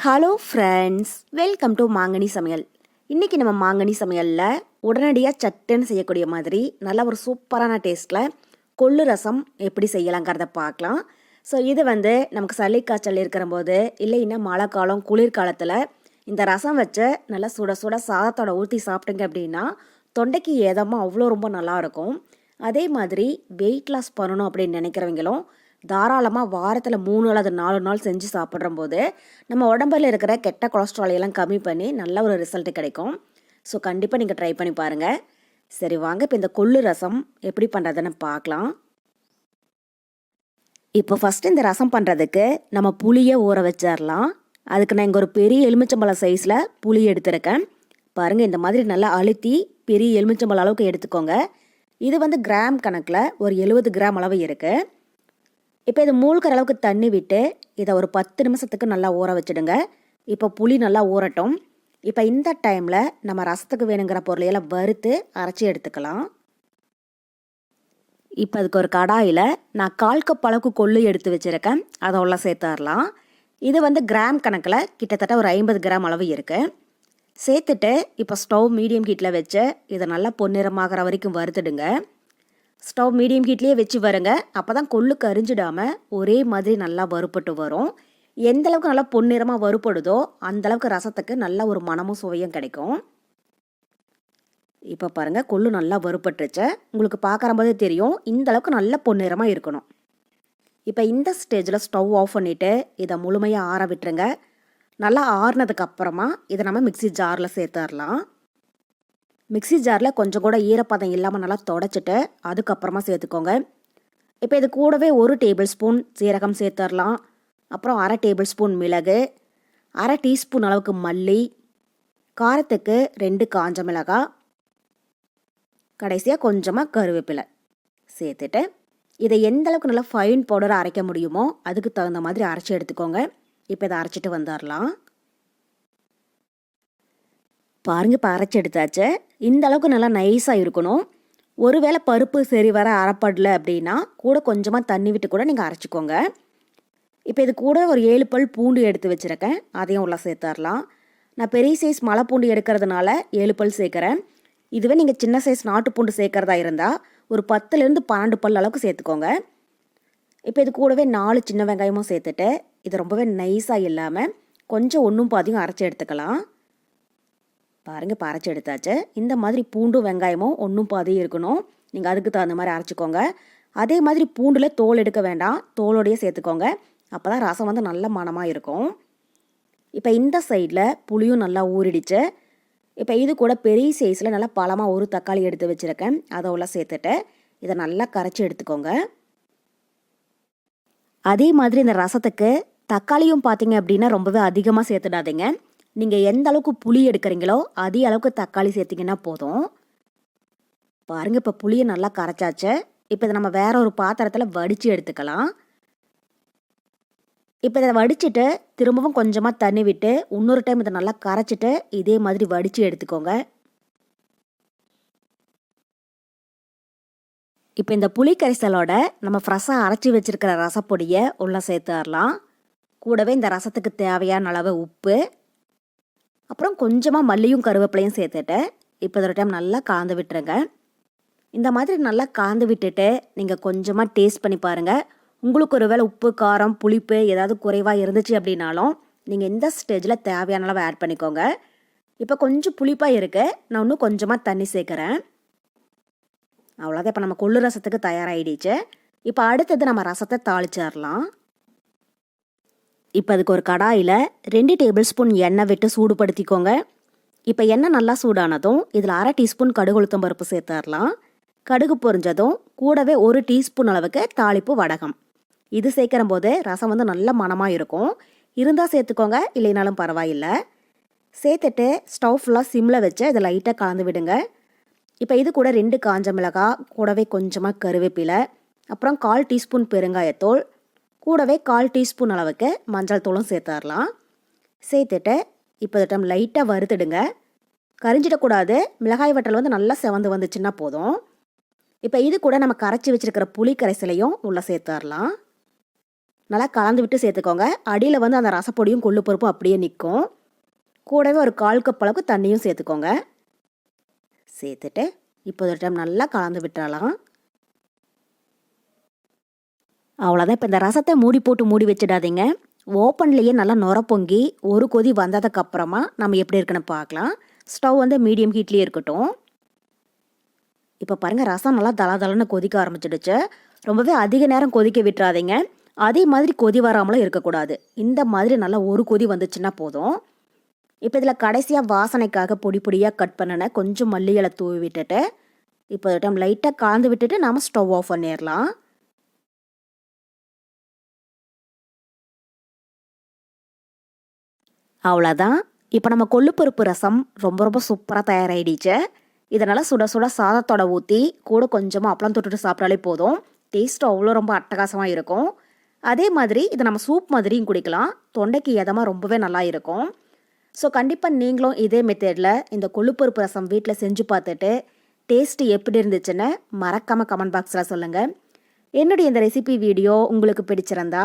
Hello friends welcome to மாங்கனி சமையல் இன்றைக்கி நம்ம மாங்கனி சமையலில் உடனடியாக சட்டுன்னு செய்யக்கூடிய மாதிரி நல்ல ஒரு சூப்பரான டேஸ்ட்டில் கொள்ளு ரசம் எப்படி செய்யலாங்கிறத பார்க்கலாம். ஸோ இது வந்து நமக்கு சளி காய்ச்சல் இருக்கிறபோது இல்லைன்னா மழை காலம் குளிர்காலத்தில் இந்த ரசம் வச்சு நல்லா சுட சுட சாதத்தோட ஊற்றி சாப்பிட்டுங்க அப்படின்னா தொண்டைக்கு ஏதமாக அவ்வளோ ரொம்ப நல்லாயிருக்கும் அதே மாதிரி வெயிட் லாஸ் பண்ணணும் அப்படின்னு நினைக்கிறவங்களும் தாராளமாக வாரத்தில் மூணு அல்லது நாலு நாள் செஞ்சு சாப்பிட்ற போது நம்ம உடம்புல இருக்கிற கெட்ட கொலஸ்ட்ரால் எல்லாம் கம்மி பண்ணி நல்ல ஒரு ரிசல்ட் கிடைக்கும். ஸோ கண்டிப்பாக நீங்கள் ட்ரை பண்ணி பாருங்கள் சரி வாங்க. இப்போ இந்த கொள்ளு ரசம் எப்படி பண்ணுறதுன்னு பார்க்கலாம். இப்போ ஃபஸ்ட்டு இந்த ரசம் பண்ணுறதுக்கு நம்ம புளியை ஊற வச்சிடலாம் அதுக்கு நான் இங்கே ஒரு பெரிய எலுமிச்சம்பழம் சைஸில் புளி எடுத்திருக்கேன். பாருங்கள் இந்த மாதிரி நல்லா அழுத்தி பெரிய எலுமிச்சம்பழம் அளவுக்கு எடுத்துக்கோங்க. இது வந்து கிராம் கணக்கில் ஒரு எழுபது கிராம் அளவு இருக்குது இப்போ இது மூழ்கிற அளவுக்கு தண்ணி விட்டு இதை ஒரு பத்து நிமிஷத்துக்கு நல்லா ஊற வச்சுடுங்க. இப்போ புளி நல்லா ஊறட்டும். இப்போ இந்த டைமில் நம்ம ரசத்துக்கு வேணுங்கிற பொருளையெல்லாம் வறுத்து அரைச்சி எடுத்துக்கலாம். இப்போ அதுக்கு ஒரு கடாயில் நான் கால் கப் அளவுக்கு கொள்ளு எடுத்து வச்சுருக்கேன். அதை உள்ள சேர்த்துடலாம். இது வந்து கிராம் கணக்கில் கிட்டத்தட்ட ஒரு ஐம்பது கிராம் அளவு இருக்குது சேர்த்துட்டு இப்போ ஸ்டவ் மீடியம் ஹீட்டில் வச்சு இதை நல்லா பொன்னிறமாகிற வரைக்கும் வறுத்துடுங்க. ஸ்டவ் மீடியம் ஹீட்லேயே வச்சு வருங்க அப்போ தான் கொள்ளு கரிஞ்சிடாமல் ஒரே மாதிரி நல்லா வறுப்பட்டு வரும். எந்த அளவுக்கு நல்லா பொன்னிறமாக வறுப்படுதோ அந்தளவுக்கு ரசத்துக்கு நல்ல ஒரு மனமும் சுவையும் கிடைக்கும். இப்போ பாருங்கள் கொள்ளு நல்லா வறுப்பட்டுருச்சு உங்களுக்கு பார்க்குற போதே தெரியும். இந்த அளவுக்கு நல்ல பொன்னிறமாக இருக்கணும். இப்போ இந்த ஸ்டேஜில் ஸ்டவ் ஆஃப் பண்ணிவிட்டு இதை முழுமையாக ஆற விட்டுருங்க. நல்லா ஆறுனதுக்கு அப்புறமா இதை நம்ம மிக்சி ஜாரில் சேர்த்துடலாம். மிக்சி ஜாரில் கொஞ்சம் கூட ஈரப்பதம் இல்லாமல் நல்லா தொடச்சிட்டு அதுக்கப்புறமா சேர்த்துக்கோங்க. இப்போ இது கூடவே ஒரு டேபிள் ஸ்பூன் சீரகம் சேர்த்துடலாம் அப்புறம் அரை டேபிள் ஸ்பூன் மிளகு அரை டீஸ்பூன் அளவுக்கு மல்லி காரத்துக்கு ரெண்டு காஞ்ச மிளகாய் கடைசியாக கொஞ்சமாக கருவேப்பிலை சேர்த்துட்டு இதை எந்த அளவுக்கு நல்லா ஃபைன் பவுடராக அரைக்க முடியுமோ அதுக்கு தகுந்த மாதிரி அரைச்சி எடுத்துக்கோங்க. இப்போ இதை அரைச்சிட்டு வந்துடலாம் பாருங்க இப்போ அரைச்செடுத்தாச்சு இந்த அளவுக்கு நல்லா நைஸாக இருக்கணும். ஒருவேளை பருப்பு சரி வர அரைப்படல அப்படின்னா கூட கொஞ்சமாக தண்ணி விட்டு கூட நீங்கள் அரைச்சிக்கோங்க. இப்போ இது கூட ஒரு ஏழு பல் பூண்டு எடுத்து வச்சுருக்கேன். அதையும் உள்ள சேர்த்துடலாம் நான் பெரிய சைஸ் மலை பூண்டு எடுக்கிறதுனால ஏழு பல் சேர்க்குறேன். இதுவே நீங்கள் சின்ன சைஸ் நாட்டு பூண்டு சேர்க்குறதா இருந்தால் ஒரு பத்துலேருந்து பன்னெண்டு பல் அளவுக்கு சேர்த்துக்கோங்க. இப்போ இது கூடவே நாலு சின்ன வெங்காயமும் சேர்த்துட்டு இது ரொம்பவே நைஸாக இல்லாமல் கொஞ்சம் ஒன்றும் பாதியும் அரைச்சி எடுத்துக்கலாம். பாருங்கள் பறைச்சி எடுத்தாச்சு. இந்த மாதிரி பூண்டும் வெங்காயமும் ஒன்றும் பாதியும் இருக்கணும். நீங்கள் அதுக்கு தகுந்த மாதிரி அரைச்சிக்கோங்க. அதே மாதிரி பூண்டில் தோல் எடுக்க வேண்டாம். தோலோடையே சேர்த்துக்கோங்க. அப்போ தான் ரசம் வந்து நல்ல மனமாக இருக்கும். இப்போ இந்த சைடில் புளியும் நல்லா ஊறிடுச்சு. இப்போ இது கூட பெரிய சைஸில் நல்லா பழமாக ஒரு தக்காளி எடுத்து வச்சுருக்கேன். அதை உள்ள சேர்த்துட்டு இதை நல்லா கரைச்சி எடுத்துக்கோங்க. அதே மாதிரி இந்த ரசத்துக்கு தக்காளியும் பார்த்தீங்க அப்படின்னா ரொம்பவே அதிகமாக சேர்த்துடாதீங்க. நீங்கள் எந்த அளவுக்கு புளி எடுக்கிறீங்களோ அதே அளவுக்கு தக்காளி சேர்த்திங்கன்னா போதும். பாருங்கள் இப்போ புளியை நல்லா கரைச்சாச்சு. இப்போ இதை நம்ம வேற ஒரு பாத்திரத்தில் வடித்து எடுத்துக்கலாம். இப்போ இதை வடிச்சிட்டு திரும்பவும் கொஞ்சமாக தண்ணி விட்டு இன்னொரு டைம் இதை நல்லா கரைச்சிட்டு இதே மாதிரி வடித்து எடுத்துக்கோங்க. இப்போ இந்த புளி கரைசலோட நம்ம ஃப்ரெஷ்ஷாக அரைச்சி வச்சுருக்கிற ரசப்பொடியை உள்ளே சேர்த்துடலாம் கூடவே இந்த ரசத்துக்கு தேவையான அளவு உப்பு அப்புறம் கொஞ்சமாக மல்லியும் கருவேப்பிலையும் சேர்த்துட்டு இப்போ ஒரு டைம் நல்லா காந்து விட்டுருங்க. இந்த மாதிரி நல்லா காந்து விட்டுட்டு நீங்கள் கொஞ்சமாக டேஸ்ட் பண்ணி பாருங்கள் உங்களுக்கு ஒரு வேளை உப்பு காரம் புளிப்பு ஏதாவது குறைவாக இருந்துச்சு அப்படின்னாலும் நீங்கள் இந்த ஸ்டேஜில் தேவையான அளவு ஆட் பண்ணிக்கோங்க. இப்போ கொஞ்சம் புளிப்பாக இருக்குது நான் இன்னும் கொஞ்சமாக தண்ணி சேர்க்குறேன். அவ்வளோதான் இப்போ நம்ம கொள்ளு ரசத்துக்கு தயாராகிடுச்சு இப்போ அடுத்தது நம்ம ரசத்தை தாளிச்சிடலாம். இப்போ அதுக்கு ஒரு கடாயில் ரெண்டு டேபிள் ஸ்பூன் எண்ணெய் விட்டு சூடுபடுத்திக்கோங்க. இப்போ எண்ணெய் நல்லா சூடானதும் இதில் அரை டீஸ்பூன் கடுகு உளுத்தம் பருப்பு சேர்த்துடலாம். கடுகு பொரிஞ்சதும் கூடவே ஒரு டீஸ்பூன் அளவுக்கு தாளிப்பு வடகம். இது சேர்க்கிற போது ரசம் வந்து நல்ல மனமாக இருக்கும். இருந்தால் சேர்த்துக்கோங்க இல்லைனாலும் பரவாயில்லை. சேர்த்துட்டு ஸ்டவ் ஃபுல்லாக சிம்மில் வச்சு இதை லைட்டாக கலந்து விடுங்க. இப்போ இது கூட ரெண்டு காஞ்ச மிளகாய் கூடவே கொஞ்சமாக கருவேப்பிலை அப்புறம் கால் டீஸ்பூன் பெருங்காயத்தூள் கூடவே கால் டீஸ்பூன் அளவுக்கு மஞ்சள் தூளும் சேர்த்துடலாம். சேர்த்துட்டு இப்போ டைம் லைட்டாக வறுத்துடுங்க. கரிஞ்சிடக்கூடாது. மிளகாய் வட்டல் வந்து நல்லா செவந்து வந்துச்சுன்னா போதும். இப்போ இது கூட நம்ம கரைச்சி வச்சுருக்கிற புளி கரைசலையும் உள்ளே சேர்த்துடலாம். நல்லா கலந்து விட்டு சேர்த்துக்கோங்க. அடியில் வந்து அந்த ரசப்பொடியும் கொள்ளு பருப்பும் அப்படியே நிற்கும் கூடவே ஒரு கால் கப் அளவுக்கு தண்ணியும் சேர்த்துக்கோங்க. சேர்த்துட்டு இப்போ ஒரு டைம் நல்லா கலந்து விட்டுறலாம் அவ்வளோதான் இப்போ இந்த ரசத்தை மூடி போட்டு மூடி வச்சிடாதீங்க. ஓப்பன்லேயே நல்லா நுர பொங்கி ஒரு கொதி வந்ததுக்கப்புறமா நம்ம எப்படி இருக்குன்னு பார்க்கலாம். ஸ்டவ் வந்து மீடியம் ஹீட்லேயே இருக்கட்டும். இப்போ பாருங்கள் ரசம் நல்லா தள தளன்னு கொதிக்க ஆரம்பிச்சிடுச்சு. ரொம்பவே அதிக நேரம் கொதிக்க விட்டுறாதீங்க. அதே மாதிரி கொதி வராமலும் இருக்கக்கூடாது. இந்த மாதிரி நல்லா ஒரு கொதி வந்துச்சுன்னா போதும். இப்போ இதில் கடைசியாக வாசனைக்காக பொடி பொடியாக கட் பண்ணின கொஞ்சம் மல்லிகளை தூவி விட்டுட்டு இப்போ டைம் லைட்டாக கலந்து விட்டுட்டு நாம் ஸ்டவ் ஆஃப் பண்ணிடலாம். அவ்வளோதான் இப்போ நம்ம கொள்ளுப்பருப்பு ரசம் ரொம்ப ரொம்ப சூப்பராக தயாராகிடுச்சு இதனால் சுட சுட சாதத்தோட ஊற்றி கூட கொஞ்சமாக அப்பளம் தொட்டுட்டு சாப்பிட்டாலே போதும். டேஸ்ட் அவ்வளோ ரொம்ப அட்டகாசமாக இருக்கும். அதே மாதிரி இதை நம்ம சூப் மாதிரியும் குடிக்கலாம். தொண்டைக்கு எதமாக ரொம்பவே நல்லா இருக்கும். ஸோ கண்டிப்பாக நீங்களும் இதே மெத்தேடில் இந்த கொள்ளுப்பருப்பு ரசம் வீட்டில் செஞ்சு பார்த்துட்டு டேஸ்ட்டு எப்படி இருந்துச்சுன்னு மறக்காமல் கமெண்ட் பாக்ஸில் சொல்லுங்கள் என்னுடைய இந்த ரெசிபி வீடியோ உங்களுக்கு பிடிச்சிருந்தா